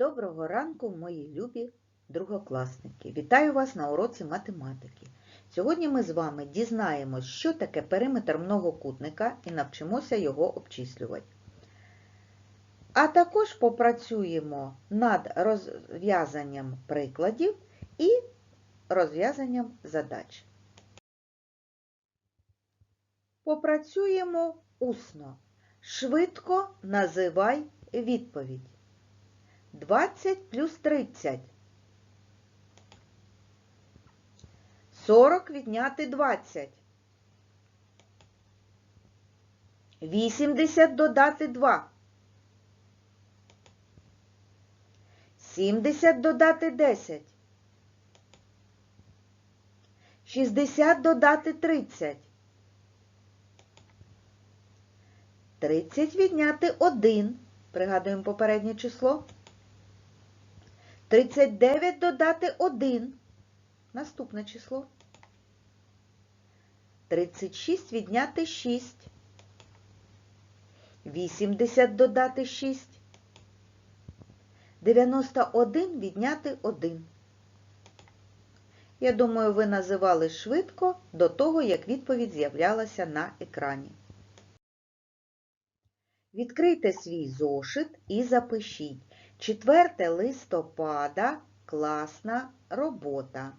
Доброго ранку, мої любі другокласники! Вітаю вас на уроці математики. Сьогодні ми з вами дізнаємось, що таке периметр многокутника і навчимося його обчислювати. А також попрацюємо над розв'язанням прикладів і розв'язанням задач. Попрацюємо усно. Швидко називай відповідь. 20 плюс 30. 40 відняти 20. 80 додати 2. 70 додати 10. 60 додати 30. 30 відняти 1. Пригадуємо попереднє число. 39 додати 1. Наступне число. 36 відняти 6. 80 додати 6. 91 відняти 1. Я думаю, ви називали швидко до того, як відповідь з'являлася на екрані. Відкрийте свій зошит і запишіть. 4 листопада класна робота.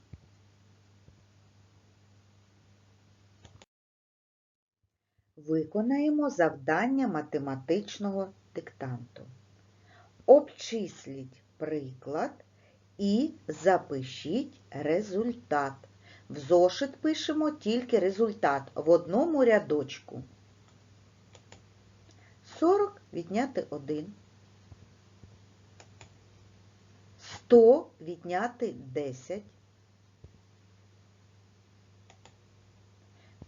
Виконаємо завдання математичного диктанту. Обчисліть приклад і запишіть результат. В зошит пишемо тільки результат в одному рядочку. 40 відняти 1. 100 відняти 10.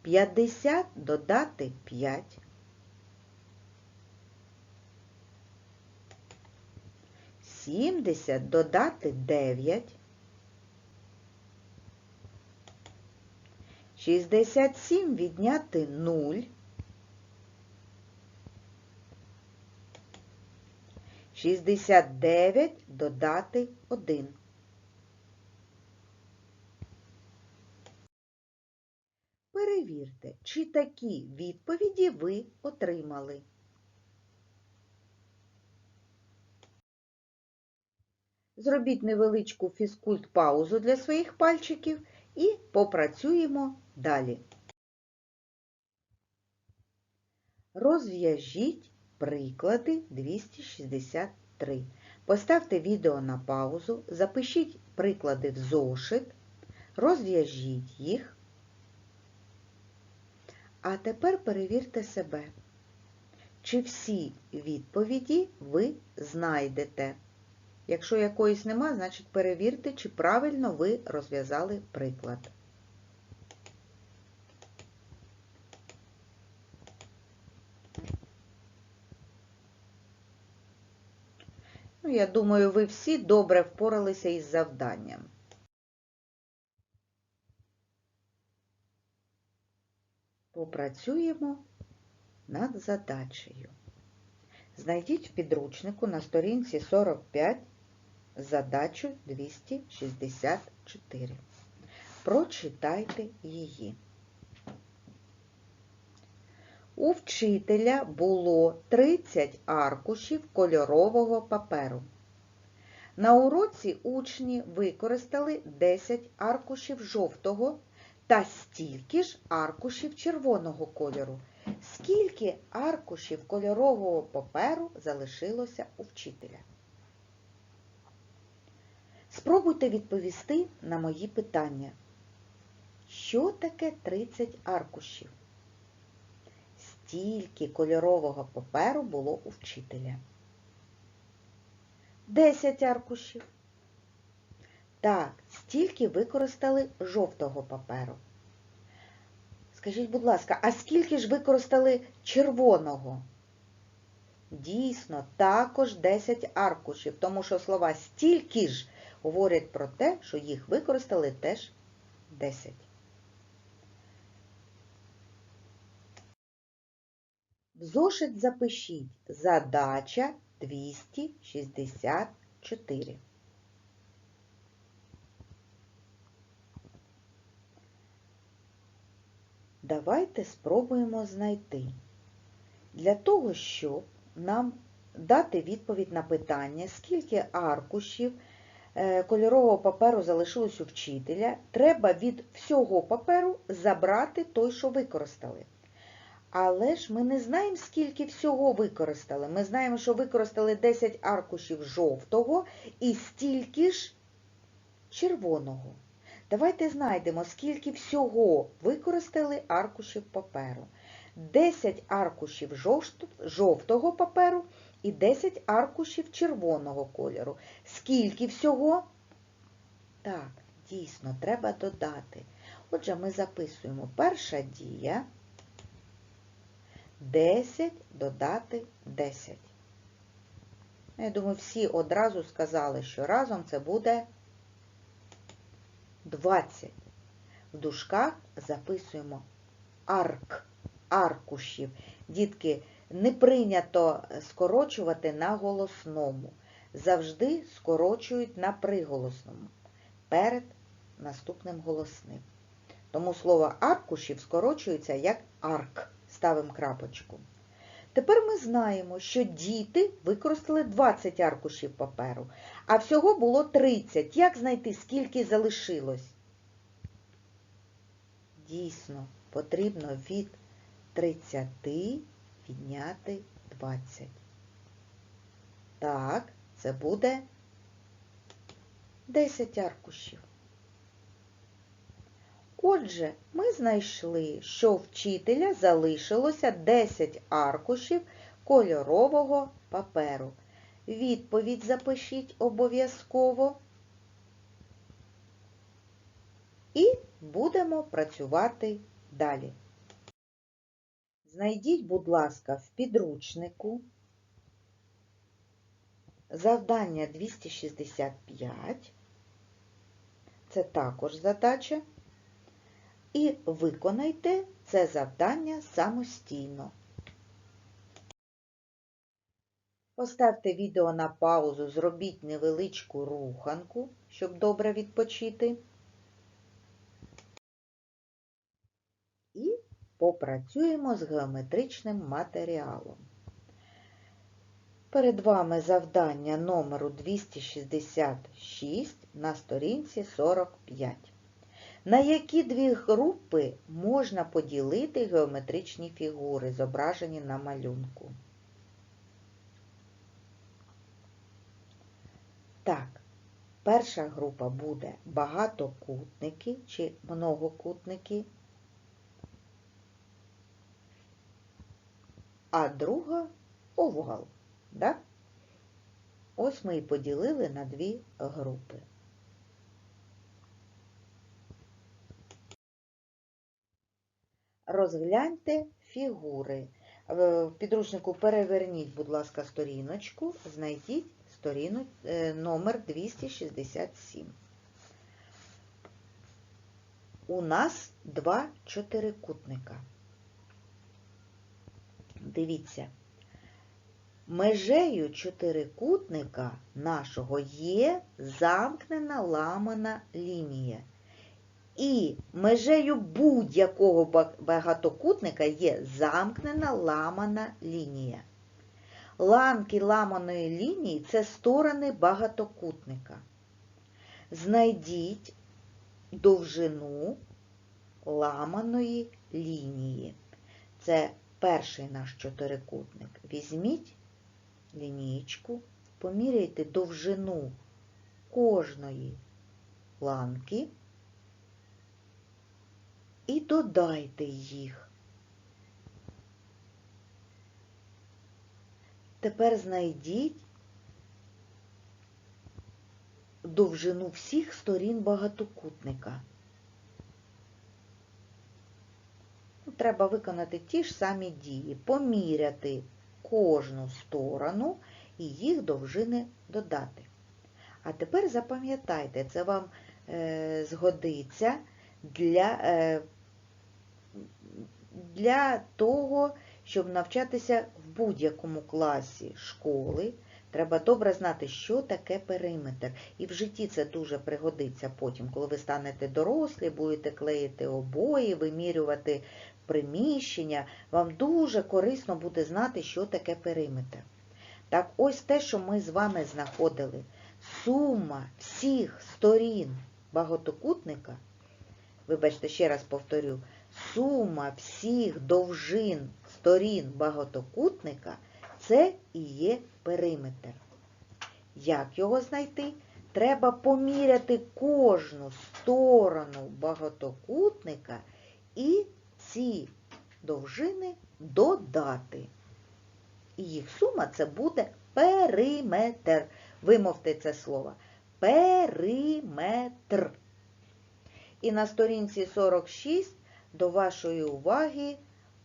50 додати 5. 70 додати 9. 67 відняти 0. 69 додати 1. Перевірте, чи такі відповіді ви отримали. Зробіть невеличку фізкульт-паузу для своїх пальчиків і попрацюємо далі. Розв'яжіть приклади 263. Поставте відео на паузу, запишіть приклади в зошит, розв'яжіть їх. А тепер перевірте себе, чи всі відповіді ви знайдете. Якщо якоїсь нема, значить перевірте, чи правильно ви розв'язали приклад. Я думаю, ви всі добре впоралися із завданням. Попрацюємо над задачею. Знайдіть в підручнику на сторінці 45 задачу 264. Прочитайте її. У вчителя було 30 аркушів кольорового паперу. На уроці учні використали 10 аркушів жовтого та стільки ж аркушів червоного кольору. Скільки аркушів кольорового паперу залишилося у вчителя? Спробуйте відповісти на мої питання. Що таке 30 аркушів? Стільки кольорового паперу було у вчителя. 10 аркушів. Так, стільки використали жовтого паперу. Скажіть, будь ласка, а скільки ж використали червоного? Дійсно, також 10 аркушів, тому що слова стільки ж говорять про те, що їх використали теж 10. Зошит запишіть задача 264. Давайте спробуємо знайти. Для того, щоб нам дати відповідь на питання, скільки аркушів е, кольорового паперу залишилось у вчителя, треба від всього паперу забрати той, що використали. Але ж ми не знаємо, скільки всього використали. Ми знаємо, що використали 10 аркушів жовтого і стільки ж червоного. Давайте знайдемо, скільки всього використали аркушів паперу. 10 аркушів жовтого паперу і 10 аркушів червоного кольору. Скільки всього? Так, дійсно, треба додати. Отже, ми записуємо перша дія. 10 додати 10. Я думаю, всі одразу сказали, що разом це буде 20. В дужках записуємо арк, аркушів. Дітки, не прийнято скорочувати на голосному. Завжди скорочують на приголосному перед наступним голосним. Тому слово аркушів скорочується як арк. Ставимо крапочку. Тепер ми знаємо, що діти використали 20 аркушів паперу, а всього було 30. Як знайти, скільки залишилось? Дійсно, потрібно від 30 відняти 20. Так, це буде 10 аркушів. Отже, ми знайшли, що у вчителя залишилося 10 аркушів кольорового паперу. Відповідь запишіть обов'язково. І будемо працювати далі. Знайдіть, будь ласка, в підручнику завдання 265. Це також задача. І виконайте це завдання самостійно. Поставте відео на паузу, зробіть невеличку руханку, щоб добре відпочити. І попрацюємо з геометричним матеріалом. Перед вами завдання номеру 266 на сторінці 45. На які дві групи можна поділити геометричні фігури, зображені на малюнку? Так, перша група буде багатокутники чи многокутники, а друга овал. Да? Ось ми і поділили на дві групи. Розгляньте фігури. В підручнику переверніть, будь ласка, сторіночку, знайдіть сторіну, е, номер 267. У нас два чотирикутника. Дивіться, межею чотирикутника нашого є замкнена ламана лінія. І межею будь-якого багатокутника є замкнена ламана лінія. Ланки ламаної лінії це сторони багатокутника. Знайдіть довжину ламаної лінії. Це перший наш чотирикутник. Візьміть лінійку, поміряйте довжину кожної ланки і додайте їх. Тепер знайдіть довжину всіх сторін багатокутника. Треба виконати ті ж самі дії, поміряти кожну сторону і їх довжини додати. А тепер запам'ятайте, це вам е, згодиться для, е, для того, щоб навчатися в будь-якому класі школи. Треба добре знати, що таке периметр. І в житті це дуже пригодиться потім, коли ви станете дорослі, будете клеїти обої, вимірювати приміщення. Вам дуже корисно буде знати, що таке периметр. Так ось те, що ми з вами знаходили. Сума всіх сторін багатокутника, вибачте, ще раз повторю, сума всіх довжин сторін багатокутника це і є периметр. Як його знайти? Треба поміряти кожну сторону багатокутника і ці довжини додати. І їх сума це буде периметр. Вимовте це слово. Периметр. І на сторінці 46 до вашої уваги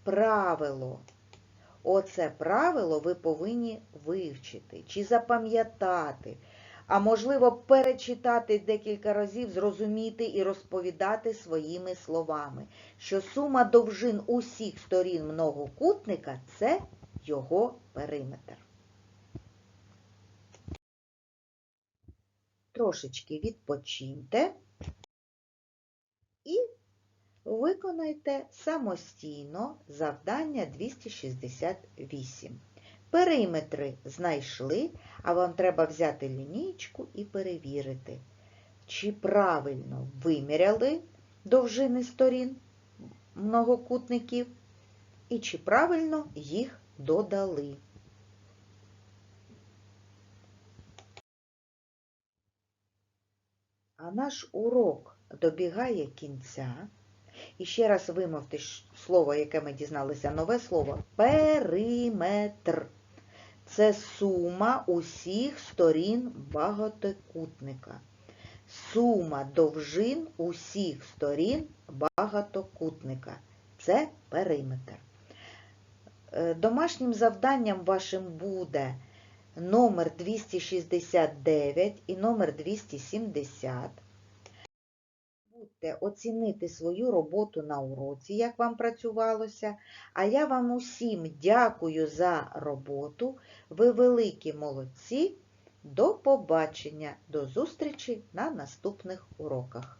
правило. Оце правило ви повинні вивчити чи запам'ятати, а можливо перечитати декілька разів, зрозуміти і розповідати своїми словами, що сума довжин усіх сторін многокутника це його периметр. Трошечки відпочиньте і виконайте самостійно завдання 268. Периметри знайшли, а вам треба взяти лінійку і перевірити, чи правильно виміряли довжини сторін многокутників і чи правильно їх додали. А наш урок добігає кінця. І ще раз вимовте слово, яке ми дізналися, нове слово периметр. Це сума усіх сторін багатокутника. Сума довжин усіх сторін багатокутника. Це периметр. Е, Домашнім завданням вашим буде номер 269 і номер 270. Будьте оцінити свою роботу на уроці, як вам працювалося. А я вам усім дякую за роботу. Ви великі молодці. До побачення, до зустрічі на наступних уроках.